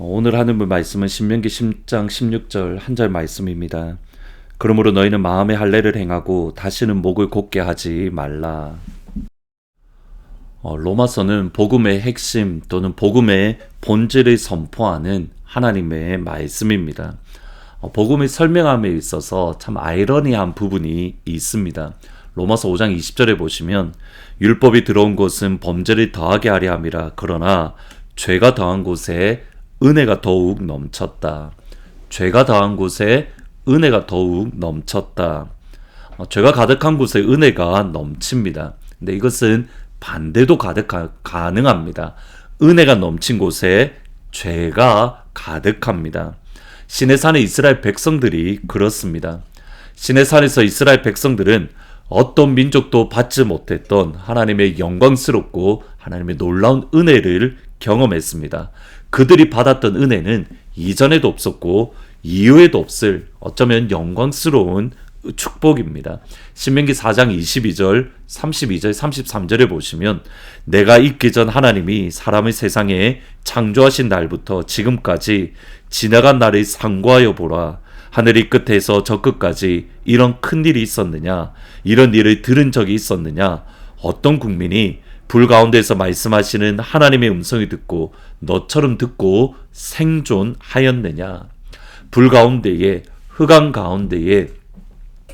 어, 오늘 하는 말씀은 신명기 10장 16절 한 절 말씀입니다. 그러므로 너희는 마음의 할례를 행하고 다시는 목을 곧게 하지 말라. 어, 로마서는 복음의 핵심 또는 복음의 본질을 선포하는 하나님의 말씀입니다. 어, 복음을 설명함에 있어서 참 아이러니한 부분이 있습니다. 로마서 5장 20절에 보시면 율법이 들어온 곳은 범죄를 더하게 하려 함이라 그러나 죄가 더한 곳에 은혜가 더욱 넘쳤다. 죄가 더한 곳에 은혜가 더욱 넘쳤다. 어, 죄가 가득한 곳에 은혜가 넘칩니다. 근데 이것은 반대도 가득 가능합니다. 은혜가 넘친 곳에 죄가 가득합니다. 시내산의 이스라엘 백성들이 그렇습니다. 시내산에서 이스라엘 백성들은 어떤 민족도 받지 못했던 하나님의 영광스럽고 하나님의 놀라운 은혜를 경험했습니다. 그들이 받았던 은혜는 이전에도 없었고 이후에도 없을 어쩌면 영광스러운 축복입니다. 신명기 4장 22절, 32절, 33절에 보시면 내가 있기 전 하나님이 사람의 세상에 창조하신 날부터 지금까지 지나간 날을 상고하여 보라. 하늘이 끝에서 저 끝까지 이런 큰 일이 있었느냐? 이런 일을 들은 적이 있었느냐? 어떤 국민이 불 가운데서 말씀하시는 하나님의 음성을 듣고 너처럼 듣고 생존하였느냐? 불 가운데에 흑암 가운데에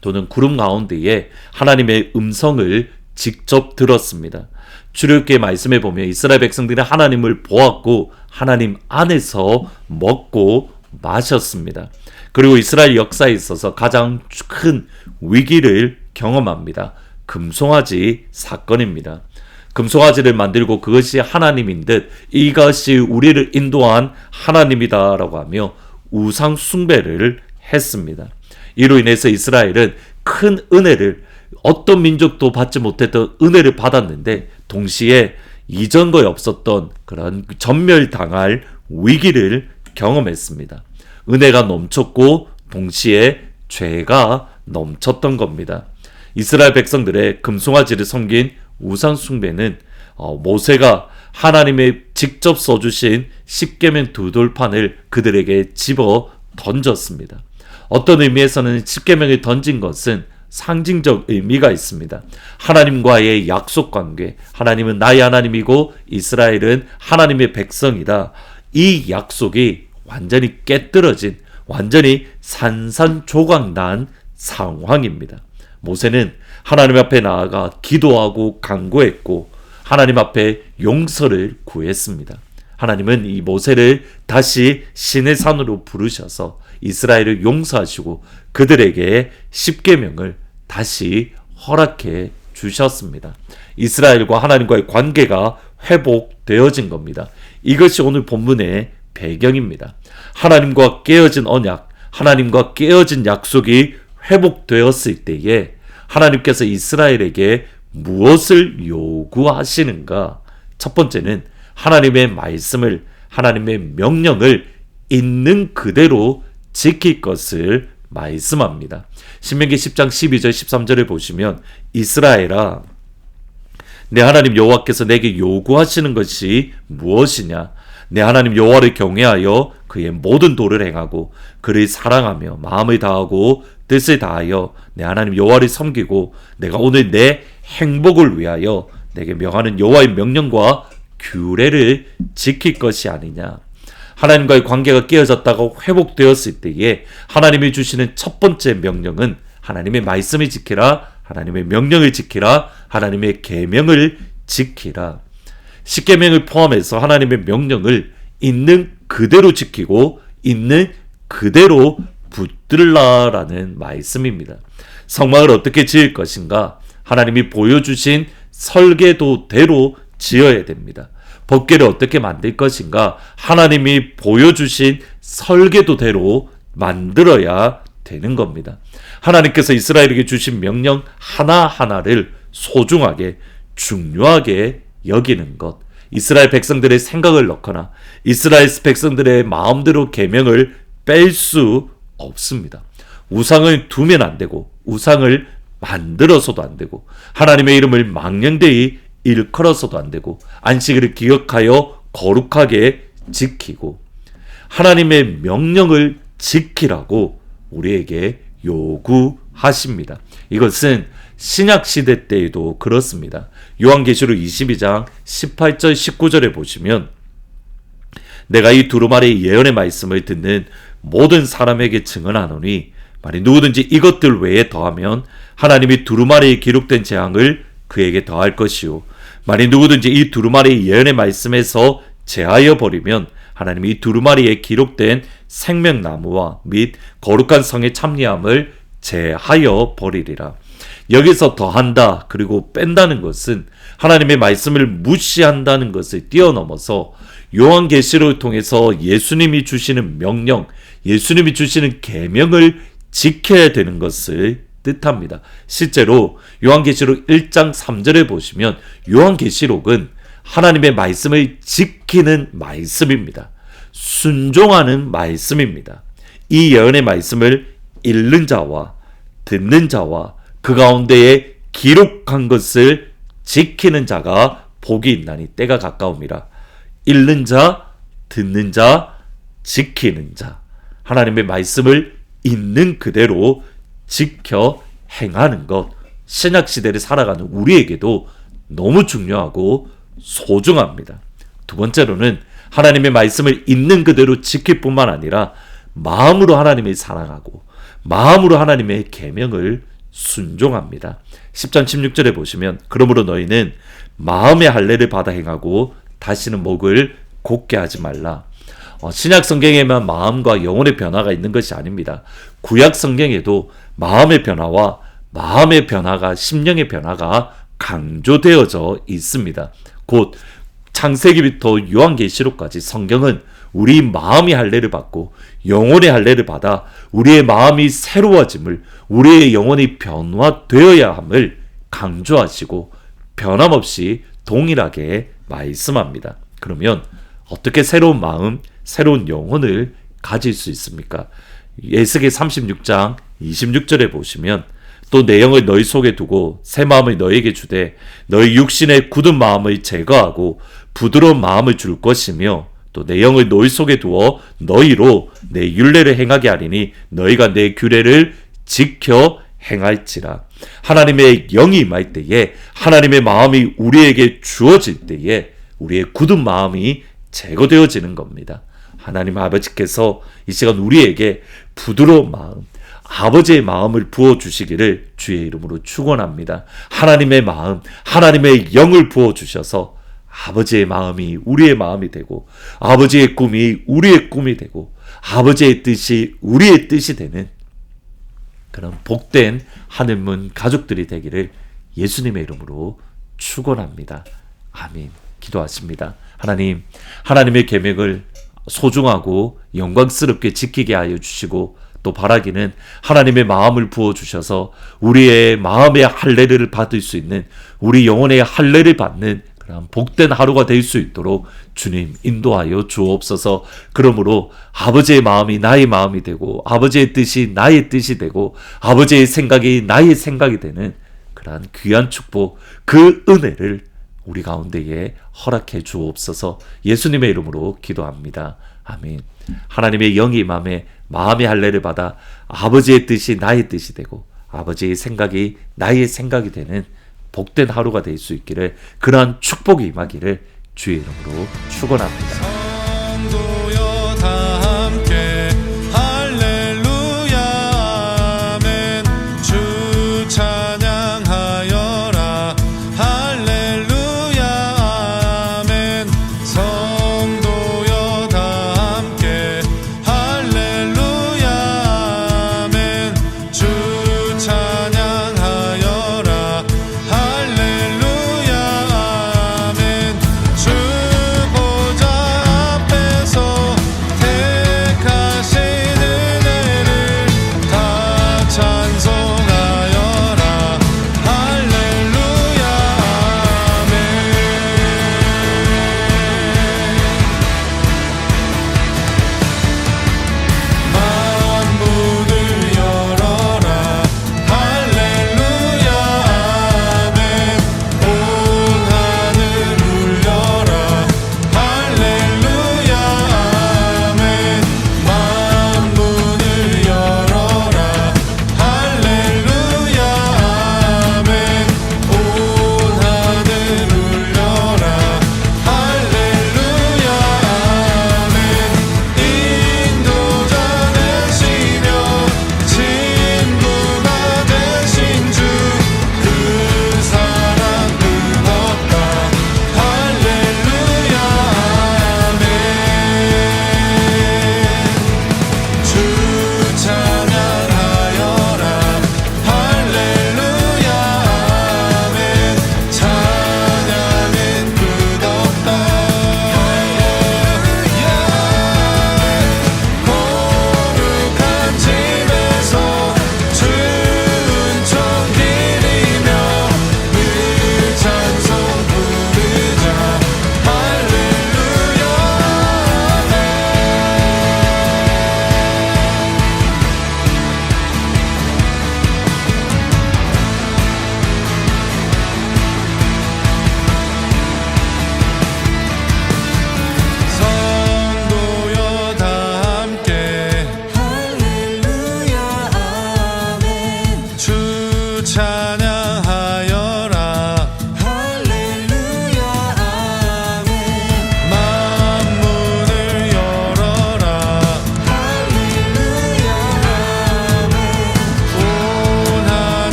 또는 구름 가운데에 하나님의 음성을 직접 들었습니다. 출애굽기 말씀에 보면 이스라엘 백성들이 하나님을 보았고 하나님 안에서 먹고 마셨습니다. 그리고 이스라엘 역사에 있어서 가장 큰 위기를 경험합니다. 금송아지 사건입니다. 금송아지를 만들고 그것이 하나님인 듯 이것이 우리를 인도한 하나님이다라고 하며 우상 숭배를 했습니다. 이로 인해서 이스라엘은 큰 은혜를 어떤 민족도 받지 못했던 은혜를 받았는데 동시에 이전거에 없었던 그런 전멸당할 위기를 경험했습니다. 은혜가 넘쳤고 동시에 죄가 넘쳤던 겁니다. 이스라엘 백성들의 금송아지를 섬긴 우상 숭배는 어, 모세가 하나님의 직접 써주신 십계명 두 돌판을 그들에게 집어 던졌습니다. 어떤 의미에서는 십계명을 던진 것은 상징적 의미가 있습니다. 하나님과의 약속 관계, 하나님은 나의 하나님이고 이스라엘은 하나님의 백성이다. 이 약속이 완전히 깨뜨려진, 완전히 산산조각 난 상황입니다. 모세는 하나님 앞에 나아가 기도하고 간구했고 하나님 앞에 용서를 구했습니다. 하나님은 이 모세를 다시 신의 산으로 부르셔서 이스라엘을 용서하시고 그들에게 십계명을 다시 허락해 주셨습니다. 이스라엘과 하나님과의 관계가 회복되어진 겁니다. 이것이 오늘 본문의 배경입니다. 하나님과 깨어진 언약, 하나님과 깨어진 약속이 회복되었을 때에 하나님께서 이스라엘에게 무엇을 요구하시는가? 첫 번째는 하나님의 말씀을, 하나님의 명령을 있는 그대로 지킬 것을 말씀합니다. 신명기 10장 12절 13절을 보시면 이스라엘아 내 하나님 여호와께서 내게 요구하시는 것이 무엇이냐? 내 하나님 여호와를 경외하여 그의 모든 도를 행하고 그를 사랑하며 마음을 다하고 뜻을 다하여 내 하나님 여호와를 섬기고 내가 오늘 내 행복을 위하여 내게 명하는 여호와의 명령과 규례를 지킬 것이 아니냐. 하나님과의 관계가 깨어졌다고 회복되었을 때에 하나님이 주시는 첫 번째 명령은 하나님의 말씀을 지키라, 하나님의 명령을 지키라, 하나님의 계명을 지키라. 십계명을 포함해서 하나님의 명령을 있는 그대로 지키고 있는 그대로 붙들라라는 말씀입니다. 성막을 어떻게 지을 것인가? 하나님이 보여주신 설계도대로 지어야 됩니다. 법계를 어떻게 만들 것인가 하나님이 보여주신 설계도대로 만들어야 되는 겁니다. 하나님께서 이스라엘에게 주신 명령 하나하나를 소중하게 중요하게 여기는 것. 이스라엘 백성들의 생각을 넣거나 이스라엘 백성들의 마음대로 계명을 뺄 수 없습니다. 우상을 두면 안 되고 우상을 만들어서도 안 되고 하나님의 이름을 망령되이 일컬어서도 안 되고 안식일을 기억하여 거룩하게 지키고 하나님의 명령을 지키라고 우리에게 요구하십니다. 이것은 신약 시대 때에도 그렇습니다. 요한계시록 22장 18절 19절에 보시면 내가 이 두루마리 예언의 말씀을 듣는 모든 사람에게 증언하노니 만약 누구든지 이것들 외에 더하면 하나님이 두루마리에 기록된 재앙을 그에게 더할 것이요 만약 누구든지 이 두루마리 예언의 말씀에서 제하여 버리면 하나님이 이 두루마리에 기록된 생명나무와 및 거룩한 성의 참리함을 제하여 버리리라. 여기서 더한다 그리고 뺀다는 것은 하나님의 말씀을 무시한다는 것을 뛰어넘어서 요한계시를 통해서 예수님이 주시는 명령, 예수님이 주시는 계명을 지켜야 되는 것을 뜻합니다. 실제로 요한계시록 1장 3절에 보시면 요한계시록은 하나님의 말씀을 지키는 말씀입니다. 순종하는 말씀입니다. 이 예언의 말씀을 읽는 자와 듣는 자와 그 가운데에 기록한 것을 지키는 자가 복이 있나니 때가 가까움이라. 읽는 자, 듣는 자, 지키는 자. 하나님의 말씀을 있는 그대로 지켜 행하는 것. 신약 시대를 살아가는 우리에게도 너무 중요하고 소중합니다. 두 번째로는 하나님의 말씀을 있는 그대로 지킬 뿐만 아니라 마음으로 하나님을 사랑하고 마음으로 하나님의 계명을 순종합니다. 10장 16절에 보시면 그러므로 너희는 마음의 할례를 받아 행하고 다시는 목을 곧게 하지 말라. 어, 신약 성경에만 마음과 영혼의 변화가 있는 것이 아닙니다. 구약 성경에도 마음의 변화와 마음의 변화가 심령의 변화가 강조되어져 있습니다. 곧 창세기부터 요한계시록까지 성경은 우리 마음이 할례를 받고 영혼의 할례를 받아 우리의 마음이 새로워짐을 우리의 영혼이 변화되어야 함을 강조하시고 변함없이 동일하게 말씀합니다. 그러면 어떻게 새로운 마음, 새로운 영혼을 가질 수 있습니까? 예스계 36장 26절에 보시면 또 내 영을 너희 속에 두고 새 마음을 너에게 주되 너희 육신의 굳은 마음을 제거하고 부드러운 마음을 줄 것이며 또 내 영을 너희 속에 두어 너희로 내 율례를 행하게 하리니 너희가 내 규례를 지켜 행할지라 하나님의 영이 임할 때에 하나님의 마음이 우리에게 주어질 때에 우리의 굳은 마음이 제거되어지는 겁니다. 하나님 아버지께서 이 시간 우리에게 부드러운 마음, 아버지의 마음을 부어 주시기를 주의 이름으로 축원합니다. 하나님의 마음, 하나님의 영을 부어 주셔서 아버지의 마음이 우리의 마음이 되고 아버지의 꿈이 우리의 꿈이 되고 아버지의 뜻이 우리의 뜻이 되는 그런 복된 하늘문 가족들이 되기를 예수님의 이름으로 축원합니다. 아멘. 기도하십니다. 하나님, 하나님의 계명을 소중하고 영광스럽게 지키게 하여 주시고 또 바라기는 하나님의 마음을 부어 주셔서 우리의 마음의 할례를 받을 수 있는 우리 영혼의 할례를 받는 그런 복된 하루가 될 수 있도록 주님 인도하여 주옵소서. 그러므로 아버지의 마음이 나의 마음이 되고 아버지의 뜻이 나의 뜻이 되고 아버지의 생각이 나의 생각이 되는 그러한 귀한 축복 그 은혜를 우리 가운데에 허락해 주옵소서. 예수님의 이름으로 기도합니다. 아멘. 하나님의 영이 마음에 마음의 할례를 받아 아버지의 뜻이 나의 뜻이 되고 아버지의 생각이 나의 생각이 되는 복된 하루가 될 수 있기를 그러한 축복이 임하기를 주의 이름으로 축원합니다.